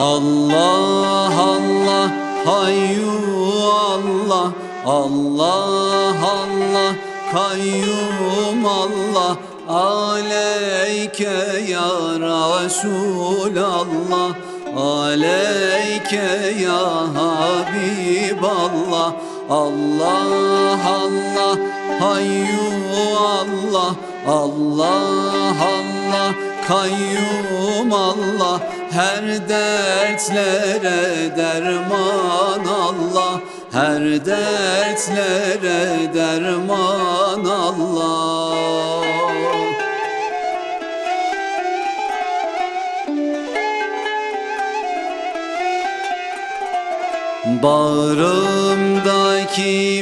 Allah Allah hayyu Allah. Allah Allah kayyum Allah. Aleyke ya Resulallah. Aleyke ya Habiballah. Allah Allah hayyu Allah. Allah Allah kayyum Allah her dertlere derman Allah. Her dertlere derman Allah. Bağrımdaki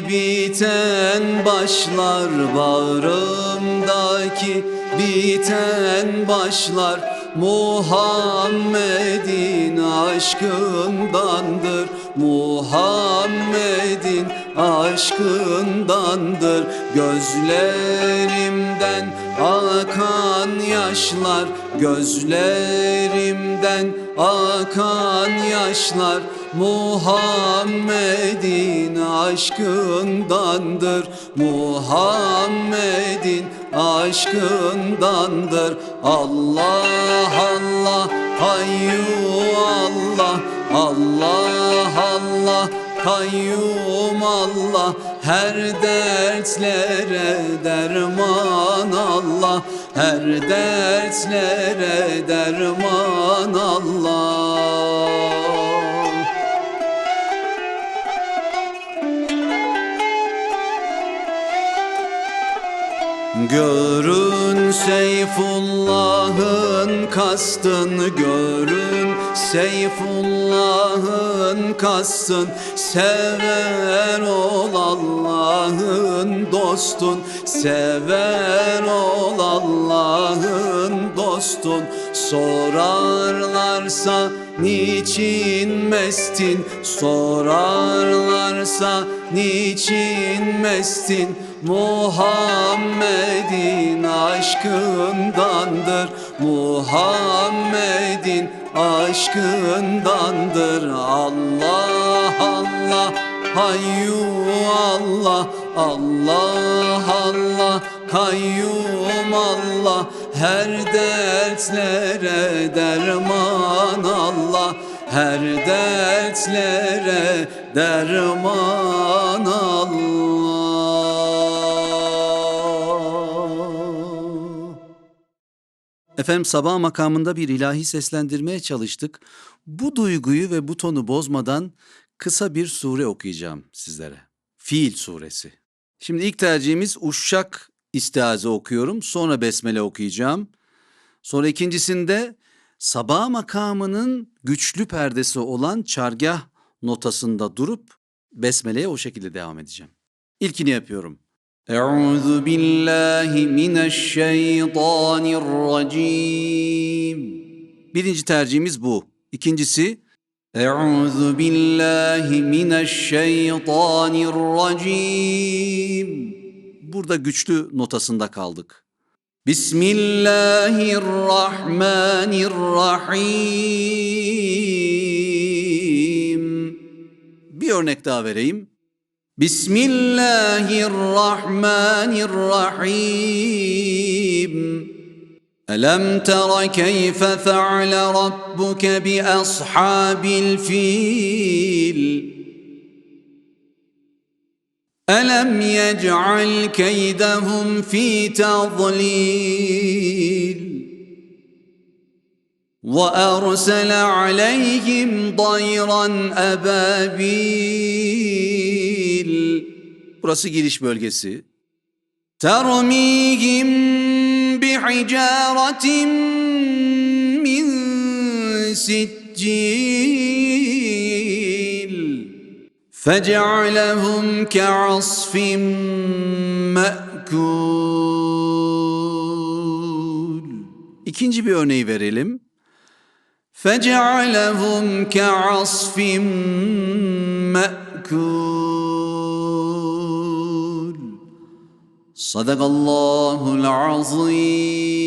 biten başlar Bağrımdaki biten başlar Muhammed'in aşkındandır. Muhammed'in aşkındandır. Gözlerimden akan yaşlar Gözlerimden akan yaşlar Muhammed'in aşkındandır. Muhammed'in aşkındandır. Allah Allah hayyu Allah. Allah Allah kayyum Allah. Her dertlere derman Allah her dertlere derman Allah Görün Seyfullah'ın kastın Görün Seyfullah'ın kastın. Sever ol Allah'ın dostun. Sever ol Allah'ın dostun. Sorarlarsa niçin mestin Sorarlarsa niçin mestin? Muhammed'in aşkındandır. Muhammed'in aşkındandır. Allah Allah hayyu Allah Allah Allah kayyum Allah. Her dertlere derman Allah her dertlere derman Allah Efendim sabah makamında bir ilahi seslendirmeye çalıştık. Bu duyguyu ve bu tonu bozmadan kısa bir sure okuyacağım sizlere. Fiil suresi. Şimdi ilk tercihimiz Uşşak istiaze okuyorum. Sonra Besmele okuyacağım. Sonra ikincisinde sabah makamının güçlü perdesi olan çargah notasında durup Besmele'ye o şekilde devam edeceğim. İlkini yapıyorum. Euzu billahi mineşşeytanirracim. Birinci tercihimiz bu. İkincisi Euzu billahi mineşşeytanirracim. Burada güçlü notasında kaldık. بسم الله الرحمن الرحيم. Bir örnek daha vereyim. بسم الله الرحمن الرحيم ألم تر كيف فعل ربك بأصحاب الفيل ألم يجعل كيدهم في تضليل وأرسل عليهم طيرا أبابيل Burası giriş bölgesi. ترميهم بحجارة من سجيل فجعلهم كعصف مأكول İkinci bir örneği verelim. فجعلهم كعصف مأكول صدق الله العظيم